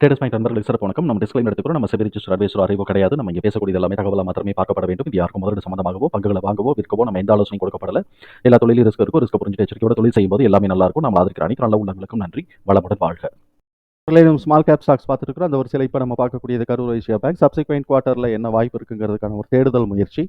Traders point நண்பர்களுக்கு சிறப்பு வணக்கம். நம்ம டிஸ்கிளைம் எடுத்துக்கிறோம் நம்ம செபி ரிஜிஸ்டர் அட்வைசர் அறிவோ கிடையாது. நம்ம இங்கே பேசக்கூடிய எல்லாமே தகவலாக மாத்திரமே பார்க்கப்பட வேண்டும். இது யாருக்கும் முதலீடு சம்பந்தமாகவோ பங்குகளை வாங்கவோ விற்கவோ நம்ம எந்த ஆலோசனை கொடுக்கப்படல. எல்லா தொழிலும் ரிஸ்க் இருக்கும் ரிஸ்க் புரிஞ்சு எச்சரிக்கையோட தொழில் செய்யும்போது எல்லாமே நல்லா இருக்கும். நம்ம அதற்கு அனைத்து நல்ல உள்ளங்களுக்கும் நன்றி. வளமுடன் வாழ்க. நம்ம ஸ்மால் கேப் ஸ்டாக்ஸ் பார்த்துருக்கோம் அந்த ஒரு சில இப்போ நம்ம பார்க்கக்கூடியது கரூர் ஏஷியா பேங்க் சப்சிக்வெண்ட் குவார்ட்டரில் என்ன வாய்ப்பு இருக்குங்கிறதுக்கான ஒரு தேடுதல் முயற்சி.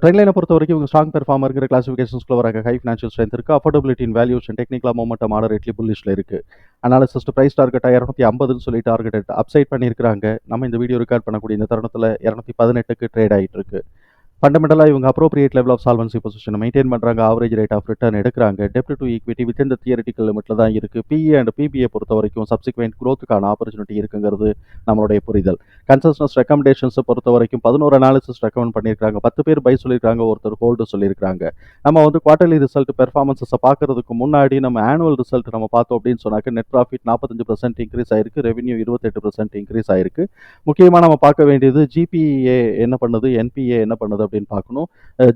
ட்ரெண்ட் லைனை பொறுத்த வரைக்கும் இவங்க ஸ்ட்ராங் பெர்ஃபார்மருங்கிற கிளாசிஃபிகேஷன்ஸ்க்குள்ள வராங்க. ஹை ஃபினான்ஷியல் ஸ்ட்ரென்த் இருக்குது அஃபோர்டபிலிட்டி இன் வேல்யூஷன் டெக்னிக்கலாக மூமெண்ட் மாடரேட்லி புல்லிஷில் இருக்குது அனாலிசிஸ்ட் ப்ரைஸ் டார்கெட் இரநூத்தி ஐம்பதுன்னு சொல்லி டார்கெட் அப்சைட் பண்ணியிருக்காங்க நம்ம இந்த வீடியோ ரெக்கார்ட் பண்ணக்கூடிய இந்த தருணத்தில் இரநூத்தி பதினெட்டுக்கு ட்ரேட் ஆகிட்டு இருக்குது ஃபண்டமெண்டலாக இவங்க appropriate level of solvency position maintain பண்ணுறாங்க ஆவரேஜ் ரேட் ஆஃப் ரிட்டர்ன் எடுக்கிறாங்க. டெப்ட் டு ஈக்விட்டி வித் இந்த தியரிட்டிக்கல் லிமிட்டில் தான் இருக்குது பிஇ அண்ட் பிபிஏ பொறுத்த வரைக்கும் சப்சிக்வெண்ட் க்ரோத்துக்கான ஆப்பர்ச்சுனிட்டி இருக்குங்கிறது நம்மளுடைய புரிதல். கன்சஸ்னஸ் ரெக்கமெண்டேஷன்ஸை பொறுத்த வரைக்கும் பதினோரு அனாலிசிஸ் ரெக்கமெண்ட் பண்ணியிருக்காங்க பத்து பேர் பை சொல்லியிருக்காங்க ஒருத்தர் ஹோல்டு சொல்லியிருக்காங்க நம்ம வந்து குவார்டர்லி ரிசல்ட் பெர்ஃபார்மன்ஸை பார்க்கறதுக்கு முன்னாடி நம்ம ஆனுவல் ரிசல்ட் நம்ம பார்த்தோம் அப்படின்னு சொன்னாக்க நெட் ப்ராஃபிட் நாற்பத்தஞ்சு பர்சன்ட் இன்க்ரீஸ் ஆயிருக்கு. ரெவன்யூ இருபத்தெட்டு பர்சன்ட் இன்க்ரீஸ் ஆயிருக்கு. முக்கியமாக நம்ம பார்க்க வேண்டியது ஜிபிஏ என்ன பண்ணுது? என்பிஏ என்ன பண்ணுது? அப்படின்னு பார்க்கணும்.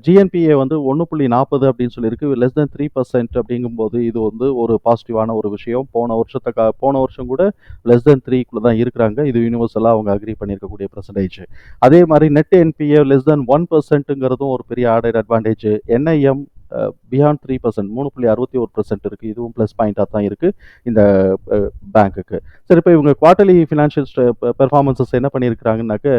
ஜிஎன்பிஏ வந்து ஒன்று புள்ளி நாற்பது அப்படின்னு சொல்லியிருக்கு. லெஸ் தென் த்ரீ பர்சன்ட் அப்படிங்கும்போது இது வந்து ஒரு பாசிட்டிவான ஒரு விஷயம். போன வருஷத்தை கா போன வருஷம் கூட லெஸ் தென் த்ரீக்குள்ளே தான் இருக்கிறாங்க. இது யூனிவர்சலாக அவங்க அக்ரி பண்ணியிருக்கக்கூடிய பர்சன்டேஜ் அதே மாதிரி net NPA less than one பர்சன்ட்டுங்கிறதும் ஒரு பெரிய order advantage NIM beyond three percent மூணு புள்ளி அறுபத்தி ஒரு பர்சன்ட் இருக்குது இதுவும் ப்ளஸ் பாயிண்ட்டாக தான் இருக்குது இந்த பேங்க்குக்கு சரி இப்போ இவங்க குவார்ட்டர்லி ஃபினான்ஷியல் பெர்ஃபார்மன்ஸஸ் என்ன பண்ணியிருக்கிறாங்கன்னாக்க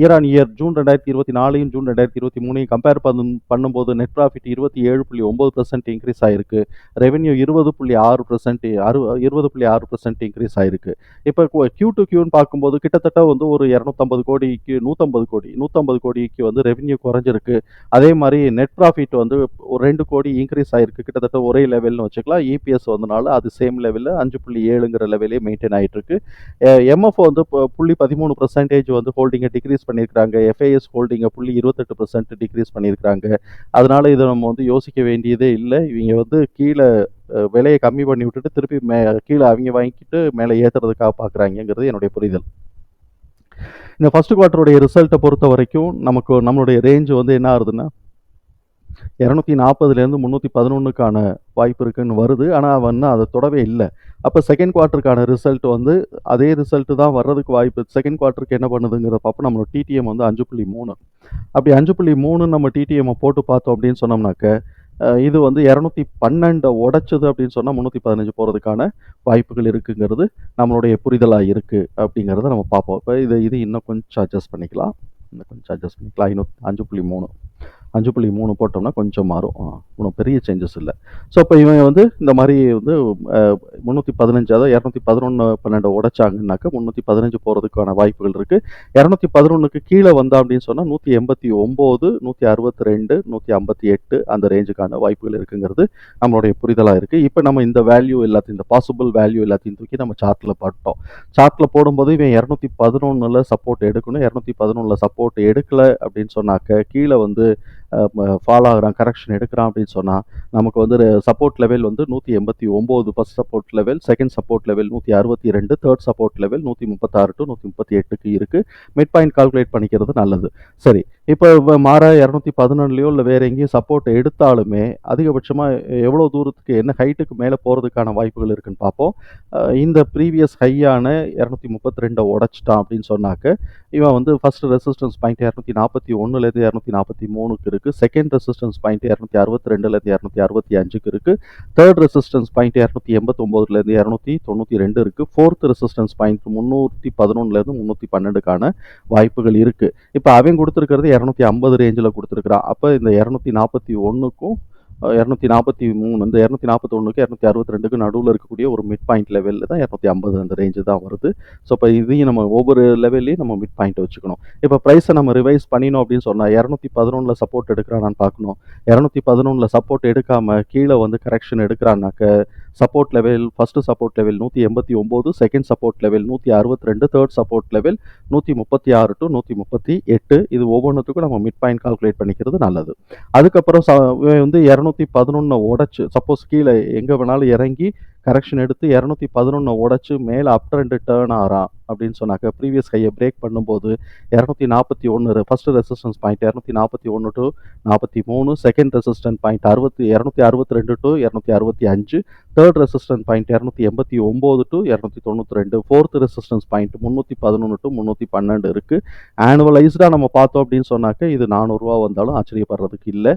இயர் ஆன் இயர் ஜூன் ரெண்டாயிரத்தி இருபத்தி நாலையும் ஜூன் ரெண்டாயிரத்தி இருபத்தி மூணையும் கம்பேர் பண்ணும் பண்ணும்போது நெட் ப்ராஃபிட் இருபத்தி ஏழு புள்ளி ஒம்பது பர்சன்ட் இன்க்ரீஸ் ஆயிருக்கு. ரெவென்யூ இருபது புள்ளி ஆறு பர்சன்ட் அறு இருபது புள்ளி ஆறு பர்சன்ட் இன்க்ரீஸ் ஆயிருக்கு. இப்போ கியூ டு கியூன்னு பார்க்கும்போது கிட்டத்தட்ட வந்து ஒரு இரநூத்தம்பது கோடிக்கு நூற்றம்பது கோடி நூற்றம்பது கோடிக்கு வந்து ரெவென்யூ குறைஞ்சிருக்கு. அதே மாதிரி நெட் ப்ராஃபிட் வந்து ஒரு ரெண்டு கோடி இன்க்ரீஸ் ஆயிருக்கு. கிட்டத்தட்ட ஒரே லெவல்னு வச்சுக்கலாம். இபிஎஸ் வந்தனால அது சேம் லெவலில் அஞ்சு புள்ளி ஏழுங்கிற லெவலே மெயின்டைன் ஆகிட்டு இருக்கு. எம்எஃப் வந்து புள்ளி பதிமூணு பர்சன்டேஜ் வந்து ஹோல்டிங் ஹோல்டிங்கை டிக்ரீஸ் பண்ணியிருக்காங்க எஃப்ஐஎஸ் ஹோல்டிங்கை புள்ளி இருபத்தெட்டு பர்சன்ட் டிக்ரீஸ் பண்ணியிருக்கிறாங்க அதனால் இதை நம்ம வந்து யோசிக்க வேண்டியதே இல்லை. இவங்க வந்து கீழே விலையை கம்மி பண்ணி விட்டுட்டு திருப்பி மே கீழே அவங்க வாங்கிக்கிட்டு மேலே ஏற்றுறதுக்காக பார்க்குறாங்கங்கிறது என்னுடைய புரிதல். இந்த ஃபஸ்ட்டு குவார்ட்டருடைய ரிசல்ட்டை பொறுத்த வரைக்கும் நமக்கு நம்மளுடைய ரேஞ்சு வந்து என்ன ஆகுதுன்னா இரநூத்தி நாற்பதுலேருந்து முந்நூற்றி பதினொன்றுக்கான வாய்ப்பு இருக்குன்னு வருது. ஆனால் வந்து அதை தொடவே இல்லை. அப்போ செகண்ட் குவார்ட்டருக்கான ரிசல்ட் வந்து அதே ரிசல்ட்டு தான் வர்றதுக்கு வாய்ப்பு. செகண்ட் குவார்ட்டருக்கு என்ன பண்ணுதுங்கிற பார்ப்போம். நம்மளோட டிடிஎம் வந்து அஞ்சு புள்ளி மூணு. அப்படி அஞ்சு புள்ளி மூணு நம்ம டிடிஎம்மை போட்டு பார்த்தோம் அப்படின்னு சொன்னோம்னாக்க இது வந்து இரநூத்தி பன்னெண்டை உடைச்சது அப்படின்னு சொன்னால் முந்நூற்றி பதினஞ்சு போகிறதுக்கான வாய்ப்புகள் இருக்குங்கிறது நம்மளுடைய புரிதலாக இருக்குது அப்படிங்கிறத நம்ம பார்ப்போம். இப்போ இது இது இன்னும் கொஞ்சம் அட்ஜஸ்ட் பண்ணிக்கலாம். இன்னும் கொஞ்சம் அட்ஜஸ்ட் பண்ணிக்கலாம். இன்னும் அஞ்சு புள்ளி மூணு. அஞ்சு புள்ளி மூணு போட்டோம்னா கொஞ்சம் மாறும். ஒன்றும் பெரிய சேஞ்சஸ் இல்லை. ஸோ இப்போ இவன் வந்து இந்த மாதிரி வந்து முந்நூற்றி பதினஞ்சு அதாவது இரநூத்தி பதினொன்று பன்னெண்டு உடைச்சாங்கன்னாக்க முந்நூற்றி பதினஞ்சு போகிறதுக்கான வாய்ப்புகள் இருக்குது இரநூத்தி பதினொன்றுக்கு கீழே வந்தா அப்படின்னு சொன்னால் நூற்றி எண்பத்தி ஒம்பது நூற்றி அறுபத்தி ரெண்டு நூற்றி ஐம்பத்தி எட்டு அந்த ரேஞ்சுக்கான வாய்ப்புகள் இருக்குங்கிறது நம்மளுடைய புரிதலாக இருக்குது இப்போ நம்ம இந்த வேல்யூ எல்லாத்தையும் இந்த பாசிபிள் வேல்யூ எல்லாத்தையும் தூக்கி நம்ம சார்ட்டில் போட்டோம். சார்ட்டில் போடும்போது இவன் இரநூத்தி பதினொன்றில் சப்போர்ட் எடுக்கணும். இரநூத்தி பதினொன்றில் சப்போர்ட் எடுக்கலை அப்படின்னு சொன்னாக்க கீழே வந்து ஃபாலோ ஆகிறான் கரெக்ஷன் எடுக்கிறான் அப்படின்னு சொன்னால் நமக்கு வந்து சப்போர்ட் லெவல் வந்து நூற்றி எண்பத்தி ஒம்பது first support level second support level நூற்றி அறுபத்தி ரெண்டு தேர்ட் சப்போர்ட் லெவல் நூற்றி முப்பத்தாறு டு நூற்றி முப்பத்தி எட்டுக்கு இருக்குது மிட் பாயிண்ட் கால்குலேட் பண்ணிக்கிறது நல்லது. சரி இப்போ மாற இரநூத்தி பதினொன்றுலையோ இல்லை வேறு எங்கேயும் சப்போர்ட் எடுத்தாலுமே அதிகபட்சமாக எவ்வளோ தூரத்துக்கு என்ன ஹைட்டுக்கு மேலே போகிறதுக்கான வாய்ப்புகள் இருக்குன்னு பார்ப்போம். இந்த ப்ரீவியஸ் ஹையான இரநூத்தி முப்பத்தி ரெண்டை உடச்சிட்டான் அப்படின்னு சொன்னாக்க இவன் வந்து ஃபஸ்ட் ரெசிஸ்டன்ஸ் பாயிண்ட் இரநூத்தி நாற்பத்தி ஒன்றுலேருந்து இரநூத்தி நாற்பத்தி மூணுக்கு இருக்குது செகண்ட் ரெசிஸ்டன்ஸ் பாயிண்ட் இரநூத்தி அறுபத்தி ரெண்டுலேருந்து இரநூத்தி அறுபத்தி அஞ்சுக்கு இருக்குது தேர்ட் ரெசிஸ்டன்ஸ் பாயிண்ட் இரநூத்தி எண்பத்தொம்போதுலேருந்து இரநூத்தி தொண்ணூற்றி ரெண்டு இருக்குது ஃபோர்த் ரெசிஸ்டன்ஸ் பாயிண்ட் முந்நூற்றி பதினொன்றுலேருந்து முந்நூற்றி பன்னெண்டுக்கான வாய்ப்புகள் இருக்குது இப்போ அவன் கொடுத்துருக்கிறது இரநூத்தி ஐம்பது ரேஞ்சில் கொடுத்துருக்குறான் அப்போ இந்த இரநூத்தி நாற்பத்தி ஒன்றுக்கும் இரநூத்தி நாற்பத்தி மூணு இந்த இரநூத்தி நாற்பத்தொன்னுக்கு இரநூத்தி அறுபத்தி ரெண்டுக்கு நடுவில் இருக்கக்கூடிய ஒரு மிட் பாயிண்ட் லெவலில் தான் இரநூத்தி ஐம்பது அந்த ரேஞ்சு தான் வருது. ஸோ இப்போ இதையும் நம்ம ஒவ்வொரு லெவல்லையும் நம்ம மிட் பாயிண்ட் வச்சுக்கணும். இப்போ ப்ரைஸை நம்ம ரிவைஸ் பண்ணினோம் அப்படின்னு சொன்னால் இரநூத்தி பதினொன்றில் சப்போர்ட் எடுக்கிறானான்னு பார்க்கணும். இரநூத்தி பதினொன்றில் சப்போர்ட் எடுக்காமல் கீழே வந்து correction எடுக்கிறான்னாக்க support level first support level நூற்றி எண்பத்தி ஒம்பது செகண்ட் சப்போர்ட் லெவல் நூற்றி அறுபத்தி ரெண்டு தேர்ட் சப்போர்ட் லெவல் நூற்றி முப்பத்தி ஆறு டு நூற்றி முப்பத்தி எட்டு. இது ஒவ்வொன்றுத்துக்கும் நம்ம மிட் பாயிண்ட் கால்குலேட் பண்ணிக்கிறது நல்லது. அதுக்கப்புறம் ச வந்து இரநூத்தி பதினொன்று உடச்சு சப்போஸ் கீழே எங்கே வேணாலும் இறங்கி கரெக்ஷன் எடுத்து இரநூத்தி பதினொன்று உடச்சி மேலே அப் ரெண்டு டேர்ன் ஆறா அப்படின்னு சொன்னாக்க ப்ரீவியஸ் ஹையை பிரேக் பண்ணும்போது இரநூத்தி நாற்பத்தி ஒன்று ஃபஸ்ட்டு ரெசிஸ்டன்ஸ் பாயிண்ட் இரநூத்தி நாற்பத்தி ஒன்று டு நாற்பத்தி மூணு செகண்ட் ரெசிஸ்டன்ஸ் பாயிண்ட் அறுபத்தி இரநூத்தி அறுபத்தி ரெண்டு டு இரநூத்தி அறுபத்தி அஞ்சு தேர்ட் ரெசிஸ்டன்ஸ் பாயிண்ட் இரநூத்தி எண்பத்தி ஒம்பது டு இரநூத்தி தொண்ணூற்றி ரெண்டு. ஃபோர்த் ரெசிஸ்டன்ஸ் பாயிண்ட் முந்நூற்றி பதினொன்று டு முந்நூற்றி பன்னெண்டு இருக்குது ஆனுவலைஸ்டாக நம்ம பார்த்தோம் அப்படின்னு சொன்னாக்க இது நானூறுரூவா வந்தாலும் ஆச்சரியப்படுறதுக்கு இல்லை.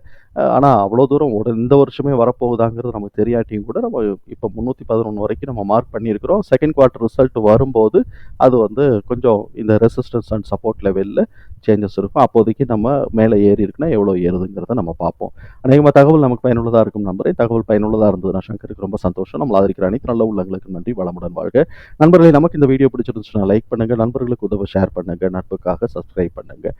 ஆனால் அவ்வளோ தூரம் உட இந்த வருஷமே வரப்போகுதாங்கிறது நமக்கு தெரியாட்டியும் கூட நம்ம இப்போ முந்நூற்றி பதினொன்று வரைக்கும் நம்ம மார்க் பண்ணியிருக்கிறோம். செகண்ட் குவார்ட்டர் ரிசல்ட் வரும்போது அது வந்து கொஞ்சம் இந்த ரெசிஸ்டன்ஸ் அண்ட் சப்போர்ட் லெவலில் சேஞ்சஸ் இருக்கும். அப்போதைக்கு நம்ம மேலே ஏறி இருக்குன்னா எவ்வளோ ஏறுதுங்கிறத நம்ம பார்ப்போம். அநேகமாக தகவல் நமக்கு பயனுள்ளதாக இருக்கும் நம்பரை தகவல் பயனுள்ளதாக இருந்ததுன்னா சங்கருக்கு ரொம்ப சந்தோஷம். நம்ம ஆதரிக்கிற அனைத்து நல்ல உள்ளங்களுக்கு நன்றி. வளமுடன் வாழ்க. நண்பர்களை நமக்கு இந்த வீடியோ பிடிச்சிருந்துச்சுன்னா லைக் பண்ணுங்கள் நண்பர்களுக்கு உதவ ஷேர் பண்ணுங்கள் நட்புக்காக சப்ஸ்கிரைப் பண்ணுங்கள்